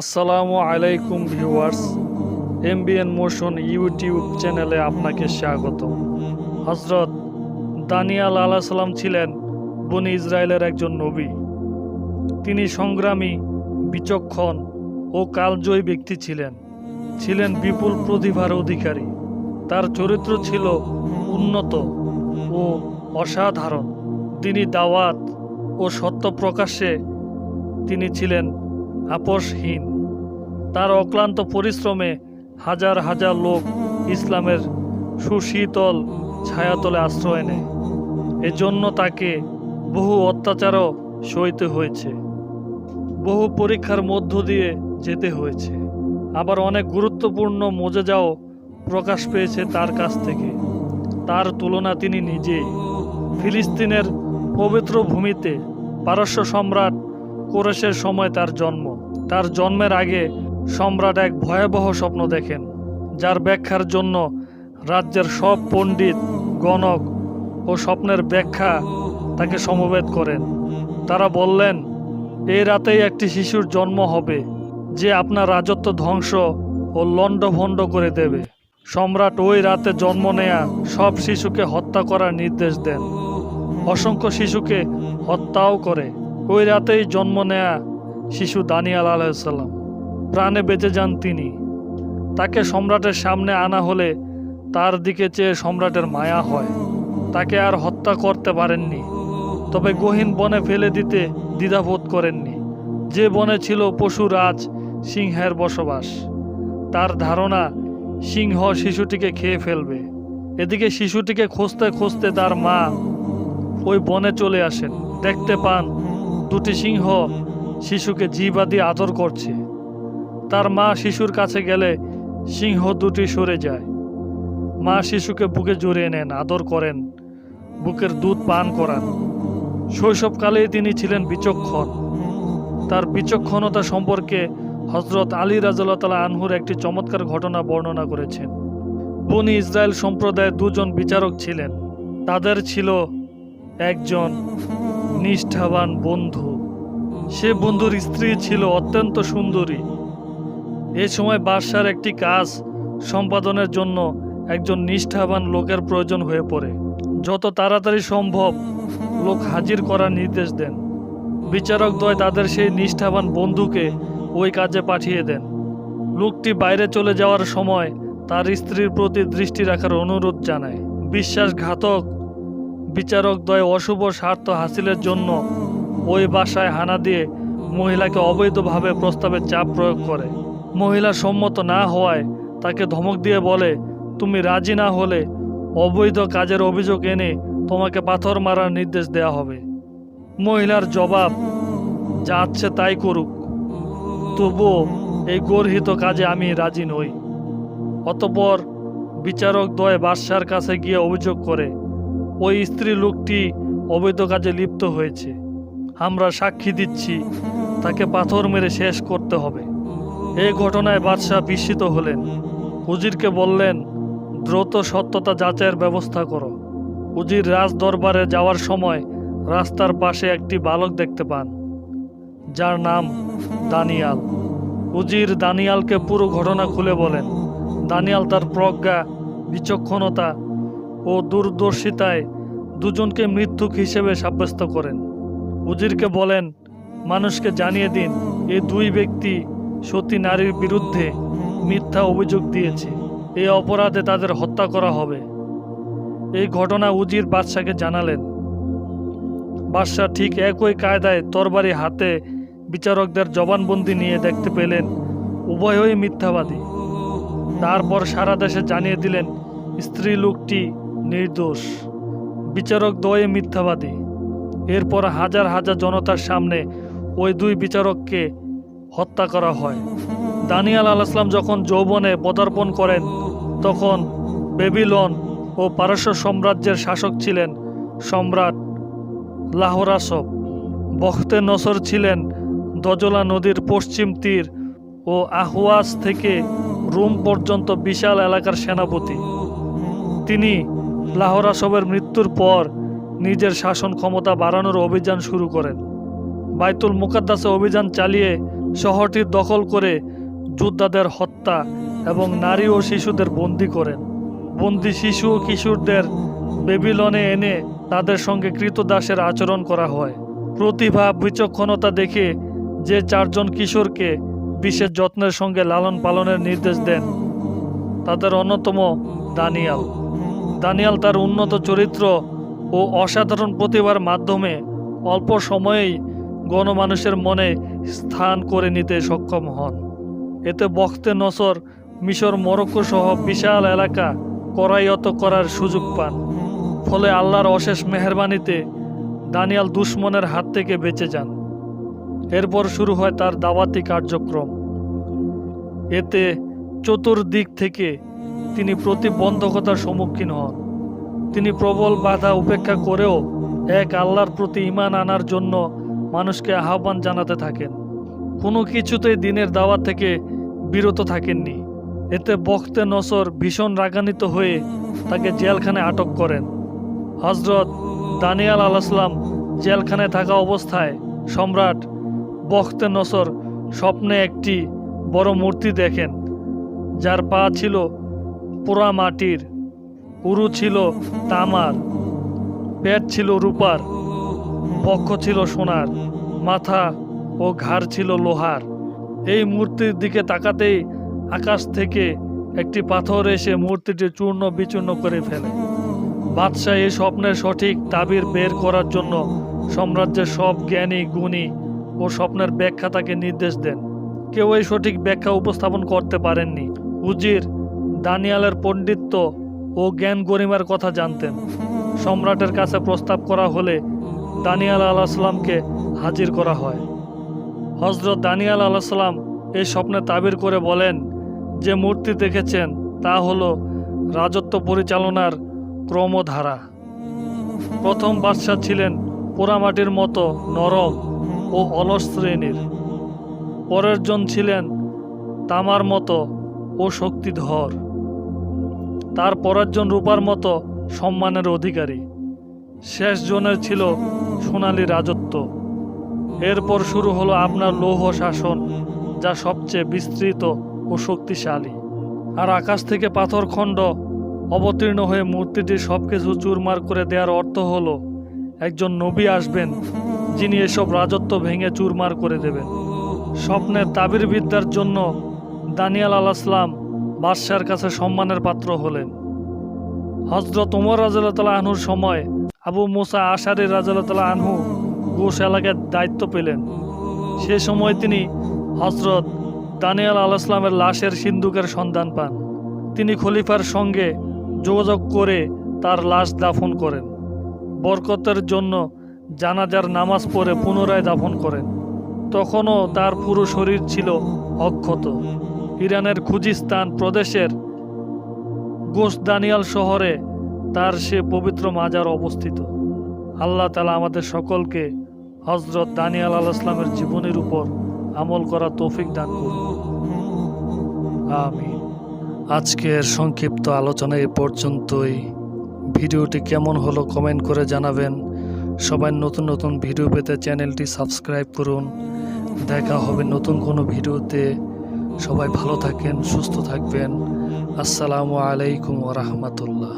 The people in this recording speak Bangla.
আসসালামু আলাইকুম ভিউয়ার্স, এমবিএন মোশন ইউটিউব চ্যানেলে আপনাকে স্বাগত হজরত দানিয়াল আলাহ সাল্লাম ছিলেন বনি ইসরায়েলের একজন নবী। তিনি সংগ্রামী, বিচক্ষণ ও কালজয়ী ব্যক্তি ছিলেন। ছিলেন বিপুল প্রতিভার অধিকারী। তার চরিত্র ছিল উন্নত ও অসাধারণ। তিনি দাওয়াত ও সত্য প্রকাশ্যে তিনি ছিলেন আপোষহীন। তার অক্লান্ত পরিশ্রমে হাজার হাজার লোক ইসলামের সুশীতল ছায়াতলে আশ্রয় নেয়। এজন্য তাকে বহু অত্যাচারও সইতে হয়েছে। বহু পরীক্ষার মধ্য দিয়ে যেতে হয়েছে। আবার অনেক গুরুত্বপূর্ণ মজেজাও প্রকাশ পেয়েছে তার কাছ থেকে। তার তুলনা তিনি নিজে ফিলিস্তিনের পবিত্র ভূমিতে পারস্য সম্রাট কোরেশের সময় তার জন্ম। তার জন্মের আগে সম্রাট এক ভয়াবহ স্বপ্ন দেখেন, যার ব্যাখ্যার জন্য রাজ্যের সব পণ্ডিত, গণক ও স্বপ্নের ব্যাখ্যা তাকে সমবেত করেন। তারা বললেন এই রাতেই একটি শিশুর জন্ম হবে, যে আপনার রাজত্ব ধ্বংস ও লণ্ডভণ্ড করে দেবে। সম্রাট ওই রাতে জন্ম নেয়া সব শিশুকে হত্যা করার নির্দেশ দেন। অসংখ্য শিশুকে হত্যাও করে। ওই রাতেই জন্ম নেয়া শিশু দানিয়াল আলাইসাল্লাম প্রাণে বেঁচে যান তিনি। তাকে সম্রাটের সামনে আনা হলে তার দিকে চেয়ে সম্রাটের মায়া হয়। তাকে আর হত্যা করতে পারেননি। তবে গহীন বনে ফেলে দিতে দ্বিধাবোধ করেননি। যে বনে ছিল পশুরাজ সিংহের বসবাস। তার ধারণা, সিংহ শিশুটিকে খেয়ে ফেলবে। এদিকে শিশুটিকে খুঁজতে খুঁজতে তার মা ওই বনে চলে আসেন। দেখতে পান দুটি সিংহ শিশুকে জীবাদি আদর করছে। তার মা শিশুর কাছে গেলে সিংহ দুটি সরে যায়। মা শিশুকে বুকে জড়িয়ে নেন, আদর করেন, বুকের দুধ পান করান। শৈশবকালেই তিনি ছিলেন বিচক্ষণ। তার বিচক্ষণতা সম্পর্কে হজরত আলী রাজতালা আনহুর একটি চমৎকার ঘটনা বর্ণনা করেছেন। বনি ইসরায়েল সম্প্রদায়ের দুজন বিচারক ছিলেন। তাদের ছিল একজন নিষ্ঠাবান বন্ধু। সে বন্ধুর স্ত্রী ছিল অত্যন্ত সুন্দরী। এ সময় বাদশার একটি কাজ সম্পাদনের জন্য একজন নিষ্ঠাবান লোকের প্রয়োজন হয়ে পড়ে। যত তাড়াতাড়ি সম্ভব লোক হাজির করার নির্দেশ দেন। বিচারক দ্বয় তাদের সেই নিষ্ঠাবান বন্ধুকে ওই কাজে পাঠিয়ে দেন। লোকটি বাইরে চলে যাওয়ার সময় তার স্ত্রীর প্রতি দৃষ্টি রাখার অনুরোধ জানায়। বিশ্বাসঘাতক বিচারক দ্বয় অশুভ স্বার্থ হাসিলের জন্য ওই বাসায় হানা দিয়ে মহিলাকে অবৈধভাবে প্রস্তাবে চাপ প্রয়োগ করে। মহিলা সম্মত না হওয়ায় তাকে ধমক দিয়ে বলে, তুমি রাজি না হলে অবৈধ কাজের অভিযোগ এনে তোমাকে পাথর মারার নির্দেশ দেওয়া হবে। মহিলার জবাব যাচ্ছে তাই করুক। তবুও এই গর্হিত কাজে আমি রাজি নই। অতপর বিচারক দ্বয় বাদশার কাছে গিয়ে অভিযোগ করে ওই স্ত্রী লোকটি অবৈধ কাজে লিপ্ত হয়েছে। আমরা সাক্ষী দিচ্ছি, তাকে পাথর মেরে শেষ করতে হবে। এই ঘটনায় বাদশাহ বিস্মিত হলেন। উজিরকে বললেন, দ্রুত সত্যতা যাচাইয়ের ব্যবস্থা করো। উজির রাজ দরবারে যাওয়ার সময় রাস্তার পাশে একটি বালক দেখতে পান। যার নাম দানিয়াল। উজির দানিয়ালকে পুরো ঘটনা খুলে বলেন। দানিয়াল তার প্রজ্ঞা, বিচক্ষণতা ও দূরদর্শিতায় দুজনকে মৃত্যুক হিসেবে সাব্যস্ত করেন। উজিরকে বলেন, মানুষকে জানিয়ে দিন, এই দুই ব্যক্তি সতী নারীর বিরুদ্ধে মিথ্যা অভিযোগ দিয়েছে। এই অপরাধে তাদের হত্যা করা হবে। এই ঘটনা উজির বাদশাকে জানালেন। বাদশাহ ঠিক একই কায়দায় তরবারি হাতে বিচারকদের জবানবন্দি নিয়ে দেখতে পেলেন, উভয়ই মিথ্যাবাদী। তারপর সারা দেশে জানিয়ে দিলেন স্ত্রী লোকটি নির্দোষ। বিচারক দয়ে মিথ্যাবাদী। এরপর হাজার হাজার জনতার সামনে ওই দুই বিচারককে হত্যা করা হয়। দানিয়াল আল ইসলাম যখন যৌবনে পদার্পণ করেন, তখন বেবিলন ও পারস্য সাম্রাজ্যের শাসক ছিলেন সম্রাট লাহোরাসব। বখতে নসর ছিলেন দজলা নদীর পশ্চিম তীর ও আহওয়াজ থেকে রোম পর্যন্ত বিশাল এলাকার সেনাপতি। তিনি লাহোরাসবের মৃত্যুর পর নিজের শাসন ক্ষমতা বাড়ানোর অভিযান শুরু করেন। বাইতুল মুকাদ্দাসে অভিযান চালিয়ে শহরটি দখল করে যোদ্ধাদের হত্যা এবং নারী ও শিশুদের বন্দি করেন। বন্দি শিশু ও কিশোরদের বেবিলনে এনে তাদের সঙ্গে কৃতদাসের আচরণ করা হয়। প্রতিভা, বিচক্ষণতা দেখে যে চারজন কিশোরকে বিশেষ যত্নের সঙ্গে লালন পালনের নির্দেশ দেন, তাদের অন্যতম দানিয়াল। দানিয়াল তার উন্নত চরিত্র ও অসাধারণ প্রতিভার মাধ্যমে অল্প সময়েই গণমানুষের মনে স্থান করে নিতে সক্ষম হন। এতে বখতে নসর, মিশর, মরক্কো সহ বিশাল এলাকা করায়ত করার সুযোগ পান। ফলে আল্লাহর অশেষ মেহরবানিতে দানিয়াল দুশ্মনের হাত থেকে বেঁচে যান। এরপর শুরু হয় তার দাওয়াতি কার্যক্রম। এতে চতুর্দিক থেকে তিনি প্রতিবন্ধকতার সম্মুখীন হন। তিনি প্রবল বাধা উপেক্ষা করেও এক আল্লাহর প্রতি ঈমান আনার জন্য মানুষকে আহ্বান জানাতে থাকেন। কোনো কিছুতেই দিনের দাওয়াত থেকে বিরত থাকেননি। এতে বখতে নসর ভীষণ রাগান্বিত হয়ে তাকে জেলখানে আটক করেন। হজরত দানিয়াল আলাইসলাম জেলখানায় থাকা অবস্থায় সম্রাট বখতে নসর স্বপ্নে একটি বড় মূর্তি দেখেন। যার পা ছিল পোড়া মাটির উরু ছিল তামার, পেট ছিল রূপার, বক্ষ ছিল সোনার, মাথা ও ঘাড় ছিল লোহার। এই মূর্তির দিকে তাকাতেই আকাশ থেকে একটি পাথর এসে মূর্তিটি চূর্ণ বিচূর্ণ করে ফেলে। বাদশাহ এই স্বপ্নের সঠিক তাবির বের করার জন্য সাম্রাজ্যের সব জ্ঞানী, গুণী ও স্বপ্নের ব্যাখ্যা তাকে নির্দেশ দেন। কেউ এই সঠিক ব্যাখ্যা উপস্থাপন করতে পারেননি। উজির দানিয়ালের পণ্ডিত্য ও জ্ঞান গরিমার কথা জানতেন। সম্রাটের কাছে প্রস্তাব করা হলে দানিয়াল আলাহিসাল্লামকে হাজির করা হয়। হজরত দানিয়াল আলাহিসাল্লাম এই স্বপ্নে তাবির করে বলেন, যে মূর্তি দেখেছেন তা হলো রাজত্ব পরিচালনার ক্রমধারা। প্রথম বাদশাহ ছিলেন পোড়ামাটির মতো নরম ও অলস শ্রেণির। পরের জন ছিলেন তামার মতো ও শক্তিধর। তার পরের জন রূপার মতো সম্মানের অধিকারী। শেষ জনের ছিল সোনালি রাজত্ব। এরপর শুরু হলো আপনার লৌহ শাসন, যা সবচেয়ে বিস্তৃত ও শক্তিশালী। আর আকাশ থেকে পাথরখণ্ড অবতীর্ণ হয়ে মূর্তিটি সব কিছু চুরমার করে দেওয়ার অর্থ হলো, একজন নবী আসবেন, যিনি এসব রাজত্ব ভেঙে চুরমার করে দেবেন। স্বপ্নের তাবির বিদ্যার জন্য দানিয়াল আলাইসলাম বাদশার কাছে সম্মানের পাত্র হলেন। হজরত উমর রাজাল্লাহ আনহুর সময় আবু মুসা আশারি রাজাল্লাহ আনহু ঘোষ এলাকার দায়িত্ব পেলেন। সে সময় তিনি হজরত দানিয়াল আলাইসলামের লাশের সিন্ধুকের সন্ধান পান। তিনি খলিফার সঙ্গে যোগাযোগ করে তার লাশ দাফন করেন। বরকতের জন্য জানাজার নামাজ পড়ে পুনরায় দাফন করেন। তখনও তার পুরো শরীর ছিল অক্ষত। ইরানের খুজিস্তান প্রদেশের গোসদানিয়াল শহরে তার সে পবিত্র মাজার অবস্থিত। আল্লাহ তালা আমাদের সকলকে হজরত দানিয়াল আল ইসলামের জীবনের উপর আমল করা তৌফিক দান করুন। আমি আজকের সংক্ষিপ্ত আলোচনা এ পর্যন্তই। ভিডিওটি কেমন হলো কমেন্ট করে জানাবেন। সবাই নতুন নতুন ভিডিও পেতে চ্যানেলটি সাবস্ক্রাইব করুন। দেখা হবে নতুন কোনো ভিডিওতে। সবাই ভালো থাকেন সুস্থ থাকবেন। আসসালামু আলাইকুম ওরহমতুল্লাহ